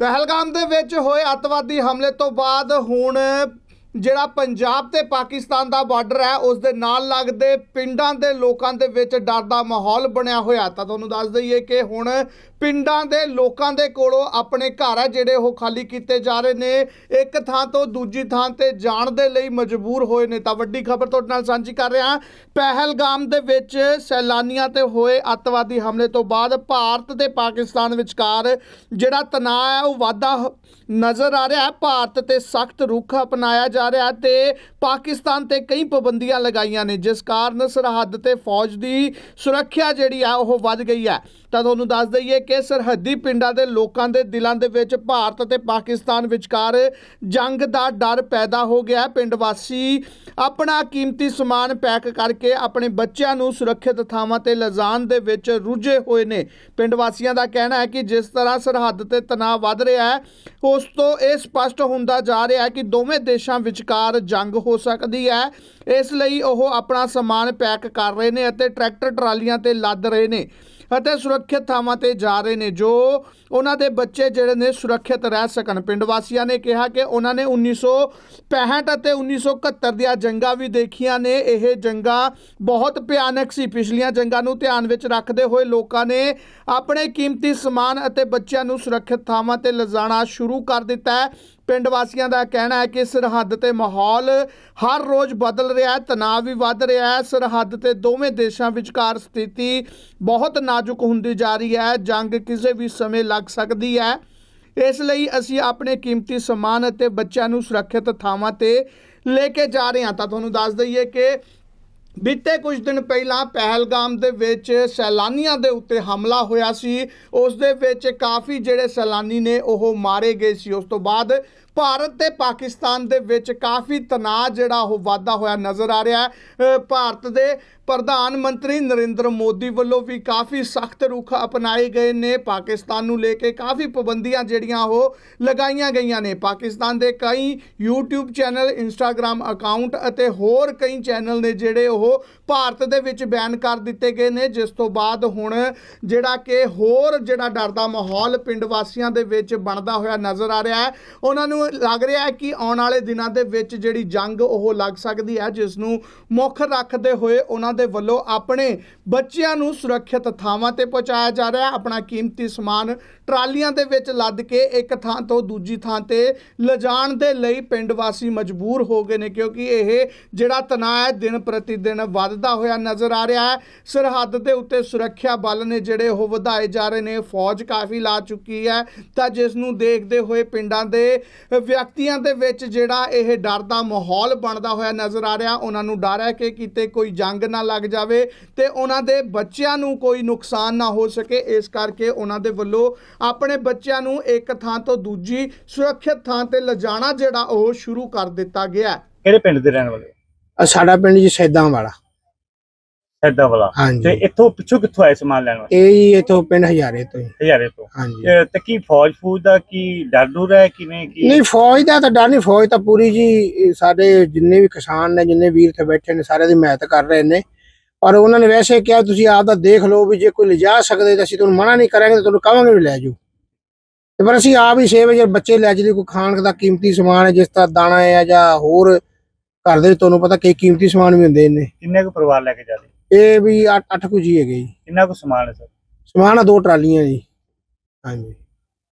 ਪਹਿਲਗਾਮ ਦੇ ਵਿੱਚ ਹੋਏ ਅੱਤਵਾਦੀ ਹਮਲੇ ਤੋਂ ਬਾਅਦ ਹੁਣ ਜਿਹੜਾ ਪੰਜਾਬ ਤੇ ਪਾਕਿਸਤਾਨ ਦਾ ਬਾਰਡਰ ਹੈ, ਉਸ ਦੇ ਨਾਲ ਲੱਗਦੇ ਪਿੰਡਾਂ ਦੇ ਲੋਕਾਂ ਦੇ ਵਿੱਚ ਡਰ ਦਾ ਮਾਹੌਲ ਬਣਿਆ ਹੋਇਆ। ਤਾਂ ਤੁਹਾਨੂੰ ਦੱਸ ਦਈਏ ਕਿ ਹੁਣ ਪਿੰਡਾਂ ਦੇ ਲੋਕਾਂ ਦੇ ਕੋਲੋਂ ਆਪਣੇ ਘਰ ਹੈ ਜਿਹੜੇ ਉਹ ਖਾਲੀ ਕੀਤੇ ਜਾ ਰਹੇ ਨੇ। ਇੱਕ ਥਾਂ ਤੋਂ ਦੂਜੀ ਥਾਂ ਤੇ ਜਾਣ ਦੇ ਲਈ ਮਜਬੂਰ ਹੋਏ ਨੇ। ਤਾਂ ਵੱਡੀ ਖਬਰ ਤੁਹਾਡੇ ਨਾਲ ਸਾਂਝੀ ਕਰ ਰਿਹਾ ਪਹਿਲਗਾਮ ਦੇ ਵਿੱਚ ਸੈਲਾਨੀਆਂ ਤੇ ਹੋਏ ਅੱਤਵਾਦੀ ਹਮਲੇ ਤੋਂ ਬਾਅਦ ਭਾਰਤ ਤੇ ਪਾਕਿਸਤਾਨ ਵਿਚਕਾਰ ਜਿਹੜਾ ਤਣਾਅ ਹੈ ਉਹ ਵਾਧਾ ਨਜ਼ਰ ਆ ਰਿਹਾ। ਹੈ ਭਾਰਤ ਤੇ ਸਖਤ ਰੁਖ ਅਪਣਾਇਆ ਜਾ ਰਿਹਾ ਹੈ ਤੇ ਪਾਕਿਸਤਾਨ ਤੇ ਕਈ ਪਾਬੰਦੀਆਂ ਲਗਾਈਆਂ ਨੇ। ਜਿਸ ਕਾਰਨ ਸਰਹੱਦ ਤੇ ਫੌਜ ਦੀ ਸੁਰੱਖਿਆ ਜਿਹੜੀ ਆ, ਉਹ ਵੱਧ ਗਈ ਹੈ ਤਾਂ ਤੁਹਾਨੂੰ ਦੱਸ ਦਈਏ ਕਿ ਸਰਹੱਦੀ ਪਿੰਡਾਂ ਦੇ ਲੋਕਾਂ ਦੇ ਦਿਲਾਂ ਦੇ ਵਿੱਚ ਭਾਰਤ ਅਤੇ ਪਾਕਿਸਤਾਨ ਵਿਚਕਾਰ ਜੰਗ ਦਾ ਡਰ ਪੈਦਾ ਹੋ ਗਿਆ। ਪਿੰਡ ਵਾਸੀ ਆਪਣਾ ਕੀਮਤੀ ਸਮਾਨ ਪੈਕ ਕਰਕੇ ਆਪਣੇ ਬੱਚਿਆਂ ਨੂੰ ਸੁਰੱਖਿਅਤ ਥਾਵਾਂ ਤੇ ਲਿਜਾਣ ਦੇ ਵਿੱਚ ਰੁੱਝੇ ਹੋਏ ਨੇ। ਪਿੰਡ ਵਾਸੀਆਂ ਦਾ ਕਹਿਣਾ ਹੈ ਕਿ ਜਿਸ ਤਰ੍ਹਾਂ ਸਰਹੱਦ ਤੇ ਤਣਾਅ ਵੱਧ ਰਿਹਾ ਹੈ, ਉਸ ਤੋਂ ਇਹ ਸਪਸ਼ਟ ਹੁੰਦਾ ਜਾ ਰਿਹਾ ਹੈ ਕਿ ਦੋਵੇਂ ਦੇਸ਼ਾਂ ਵਿਚਕਾਰ ਜੰਗ ਹੋ ਸਕਦੀ ਹੈ। ਇਸ ਲਈ ਉਹ ਆਪਣਾ ਸਮਾਨ ਪੈਕ ਕਰ ਰਹੇ ਨੇ ਅਤੇ ਟਰੈਕਟਰ ਟਰਾਲੀਆਂ ਤੇ ਲੱਦ ਰਹੇ ਨੇ। ਅਤੇ ਸੁਰੱਖਿਅਤ ਥਾਵਾਂ ਤੇ ਜਾ ਰਹੇ ਨੇ, ਜੋ ਉਹਨਾਂ ਦੇ ਬੱਚੇ ਜਿਹੜੇ ਨੇ ਸੁਰੱਖਿਅਤ ਰਹਿ ਸਕਣ। ਪਿੰਡ ਵਾਸੀਆਂ ਨੇ ਕਿਹਾ ਕਿ ਉਹਨਾਂ ਨੇ 1965 ਅਤੇ 1971 ਦੀਆਂ ਜੰਗਾਂ ਵੀ ਦੇਖੀਆਂ ਨੇ। ਇਹ ਜੰਗਾਂ ਬਹੁਤ ਭਿਆਨਕ ਸੀ। ਪਿਛਲੀਆਂ ਜੰਗਾਂ ਨੂੰ ਧਿਆਨ ਵਿੱਚ ਰੱਖਦੇ ਹੋਏ ਲੋਕਾਂ ਨੇ ਆਪਣੇ ਕੀਮਤੀ ਸਮਾਨ ਅਤੇ ਬੱਚਿਆਂ ਨੂੰ ਸੁਰੱਖਿਅਤ ਥਾਵਾਂ ਤੇ ਲਿਜਾਣਾ ਸ਼ੁਰੂ ਕਰ ਦਿੱਤਾ ਹੈ। ਪਿੰਡ ਵਾਸੀਆਂ ਦਾ ਕਹਿਣਾ ਹੈ ਕਿ ਸਰਹੱਦ ਤੇ ਮਾਹੌਲ ਹਰ ਰੋਜ਼ ਬਦਲ ਰਿਹਾ ਹੈ, ਤਣਾਅ ਵੀ ਵੱਧ ਰਿਹਾ ਹੈ। ਸਰਹੱਦ ਤੇ ਦੋਵੇਂ ਦੇਸ਼ਾਂ ਵਿਚਕਾਰ ਸਥਿਤੀ ਬਹੁਤ ਨਾਜ਼ੁਕ ਹੁੰਦੀ ਜਾ ਰਹੀ ਹੈ। ਜੰਗ ਕਿਸੇ ਵੀ ਸਮੇਂ ਲੱਗ ਸਕਦੀ ਹੈ। ਇਸ ਲਈ ਅਸੀਂ ਆਪਣੇ ਕੀਮਤੀ ਸਮਾਨ ਅਤੇ ਬੱਚਿਆਂ ਨੂੰ ਸੁਰੱਖਿਅਤ ਥਾਵਾਂ ਤੇ ਲੈ ਕੇ ਜਾ ਰਹੇ ਹਾਂ। ਤਾਂ ਤੁਹਾਨੂੰ ਦੱਸ ਦਈਏ ਕਿ ਬੀਤੇ ਕੁਝ ਦਿਨ ਪਹਿਲਾਂ ਪਹਿਲਗਾਮ ਦੇ ਵਿੱਚ ਸੈਲਾਨੀਆਂ ਦੇ ਉੱਤੇ ਹਮਲਾ ਹੋਇਆ ਸੀ। ਉਸ ਦੇ ਵਿੱਚ ਕਾਫੀ ਜਿਹੜੇ ਸੈਲਾਨੀ ਨੇ ਉਹ ਮਾਰੇ ਗਏ ਸੀ। ਉਸ ਤੋਂ ਬਾਅਦ ਭਾਰਤ ਤੇ ਪਾਕਿਸਤਾਨ ਦੇ ਵਿੱਚ ਕਾਫੀ ਤਣਾਅ ਜਿਹੜਾ ਉਹ ਵਾਧਾ ਹੋਇਆ ਨਜ਼ਰ ਆ ਰਿਹਾ ਹੈ। ਭਾਰਤ ਦੇ ਪ੍ਰਧਾਨ ਮੰਤਰੀ ਨਰਿੰਦਰ ਮੋਦੀ ਵੱਲੋਂ ਵੀ ਕਾਫੀ ਸਖਤ ਰੁਖ ਅਪਣਾਏ ਗਏ ਨੇ। ਪਾਕਿਸਤਾਨ ਨੂੰ ਲੈ ਕੇ ਕਾਫੀ ਪਾਬੰਦੀਆਂ ਜਿਹੜੀਆਂ ਉਹ ਲਗਾਈਆਂ ਗਈਆਂ ਨੇ। ਪਾਕਿਸਤਾਨ ਦੇ ਕਈ YouTube ਚੈਨਲ, Instagram ਅਕਾਊਂਟ ਅਤੇ ਹੋਰ ਕਈ ਚੈਨਲ ਨੇ ਜਿਹੜੇ ਉਹ ਭਾਰਤ ਦੇ ਵਿੱਚ ਬੈਨ ਕਰ ਦਿੱਤੇ ਗਏ ਨੇ। ਜਿਸ ਤੋਂ ਬਾਅਦ ਹੁਣ ਜਿਹੜਾ ਕਿ ਹੋਰ ਜਿਹੜਾ ਡਰ ਦਾ ਮਾਹੌਲ ਪਿੰਡ ਵਾਸੀਆਂ ਦੇ ਵਿੱਚ ਬਣਦਾ ਹੋਇਆ ਨਜ਼ਰ ਆ ਰਿਹਾ ਹੈ। ਉਹਨਾਂ ਨੂੰ ਲੱਗ ਰਿਹਾ ਹੈ ਕਿ ਆਉਣ ਵਾਲੇ ਦਿਨਾਂ ਦੇ ਵਿੱਚ ਜਿਹੜੀ ਜੰਗ ਉਹ ਲੱਗ ਸਕਦੀ ਹੈ, ਜਿਸ ਨੂੰ ਮੁੱਖ ਰੱਖਦੇ ਹੋਏ ਉਹਨਾਂ ਦੇ ਵੱਲੋਂ ਆਪਣੇ ਬੱਚਿਆਂ ਨੂੰ ਸੁਰੱਖਿਅਤ ਥਾਵਾਂ ਤੇ ਪਹੁੰਚਾਇਆ ਜਾ ਰਿਹਾ ਹੈ। ਆਪਣਾ ਕੀਮਤੀ ਸਮਾਨ ਟਰਾਲੀਆਂ ਦੇ ਵਿੱਚ ਲੱਦ ਕੇ ਇੱਕ ਥਾਂ ਤੋਂ ਦੂਜੀ ਥਾਂ ਤੇ ਲਿਜਾਣ ਦੇ ਲਈ ਪਿੰਡ ਵਾਸੀ ਮਜਬੂਰ ਹੋ ਗਏ ਨੇ, ਕਿਉਂਕਿ ਇਹ ਜਿਹੜਾ ਤਣਾਅ ਹੈ, ਦਿਨ ਪ੍ਰਤੀ ਦਿਨ ਵੱਧਦਾ ਹੋਇਆ ਨਜ਼ਰ ਆ ਰਿਹਾ ਹੈ। ਸਰਹੱਦ ਦੇ ਉੱਤੇ ਸੁਰੱਖਿਆ ਬਲ ਨੇ ਜਿਹੜੇ ਉਹ ਵਧਾਏ ਜਾ ਰਹੇ ਨੇ, ਫੌਜ ਕਾਫੀ ਲਾ ਚੁੱਕੀ ਹੈ ਤਾਂ ਜਿਸ ਨੂੰ ਦੇਖਦੇ ਹੋਏ ਪਿੰਡਾਂ ਦੇ ਵਿਅਕਤੀਆਂ ਦੇ ਵਿੱਚ ਜਿਹੜਾ ਇਹ ਡਰ ਦਾ ਮਾਹੌਲ ਬਣਦਾ ਹੋਇਆ ਨਜ਼ਰ ਆ ਰਿਹਾ ਉਹਨਾਂ ਨੂੰ ਡਰ ਹੈ ਕਿ ਕਿਤੇ ਕੋਈ ਜੰਗ ਨਾ ਲੱਗ ਜਾਵੇ ਤੇ ਉਹਨਾਂ ਦੇ ਬੱਚਿਆਂ ਨੂੰ ਕੋਈ ਨੁਕਸਾਨ ਨਾ ਹੋ ਸਕੇ। ਇਸ ਕਰਕੇ ਉਹਨਾਂ ਦੇ ਵੱਲੋਂ ਆਪਣੇ ਬੱਚਿਆਂ ਨੂੰ ਇੱਕ ਥਾਂ ਤੋਂ ਦੂਜੀ ਸੁਰੱਖਿਅਤ ਥਾਂ ਤੇ ਲਿਜਾਣਾ ਜਿਹੜਾ ਉਹ ਸ਼ੁਰੂ ਕਰ ਦਿੱਤਾ ਗਿਆ ਹੈ। ਕਿਹੜੇ ਪਿੰਡ ਦੇ ਰਹਿਣ ਵਾਲੇ ਆ ਸਾਡਾ ਪਿੰਡ ਜੀ ਸੈਦਾਂ ਵਾਲਾ ਸੈਦਾ ਵਾਲਾ। ਤੇ ਇੱਥੋਂ ਪਿੱਛੋਂ ਕਿੱਥੋਂ ਆਏ ਸਮਾਨ ਲੈਣ ਵਾਸਤੇ? ਇਹ ਜੀ ਇਥੋਂ ਪਿੰਡ ਹਜ਼ਾਰੇ ਤੋਂ ਹੀ ਹਜ਼ਾਰੇ ਤੋਂ। ਹਾਂਜੀ। ਤੇ- ਤੇ ਕੀ ਫੌਜ ਫੂਜ ਦਾ ਕੀ ਡਰ ਡਰ ਹੈ ਕਿਵੇਂ ਕੀ? ਨਹੀਂ ਫੌਜ ਦਾ ਤਾਂ ਡਰ ਨਹੀਂ। ਫੌਜ ਤਾਂ ਪੂਰੀ ਜੀ ਇਹ ਸਾਡੇ ਜਿੰਨੇ ਵੀ ਕਿਸਾਨ ਨੇ ਜਿੰਨੇ ਵੀਰ ਇੱਥੇ ਬੈਠੇ ਨੇ ਸਾਰਿਆਂ ਦੀ ਮਿਹਨਤ ਕਰ ਰਹੇ ਨੇ। ਪਰ ਉਹਨਾਂ ਨੇ ਵੈਸੇ ਕਿਹਾ ਤੁਸੀਂ ਆਪ ਦਾ ਦੇਖ ਲਓ ਵੀ ਜੇ ਕੋਈ ਲਿਜਾ ਸਕਦੇ ਤਾਂ ਅਸੀਂ ਤੁਹਾਨੂੰ ਮਨਾ ਨਹੀਂ ਕਰਾਂਗੇ ਤਾਂ ਤੁਹਾਨੂੰ ਕਹਾਂਗੇ ਵੀ ਲੈ ਜਾਓ। ਤੇ ਪਰ ਅਸੀਂ ਆਪ ਹੀ 6 ਵਜੇ ਬੱਚੇ ਲੈ ਜਲੀ ਕੋਈ ਖਾਣ ਦਾ ਕੀਮਤੀ ਸਮਾਨ ਹੈ ਜਿਸ ਤਰ੍ਹਾਂ ਦਾਣਾ ਹੈ ਜਾਂ ਹੋਰ ਘਰ ਦੇ ਤੁਹਾਨੂੰ ਪਤਾ ਕਈ ਕੀਮਤੀ ਸਮਾਨ ਵੀ ਹੁੰਦੇ ਨੇ। ਕਿੰਨੇ ਕੁ ਪਰਿਵਾਰ ਲੈ ਕੇ ਜਾਂਦੇ ਇਹ ਵੀ 8 ਅੱਠ ਕੁ ਜੀ ਹੈਗੇ ਜੀ। ਕਿੰਨਾ ਕੁ ਸਮਾਨ ਹੈ ਸਰ? ਸਮਾਨ ਆ ਦੋ ਟਰਾਲੀਆਂ ਜੀ। ਹਾਂਜੀ।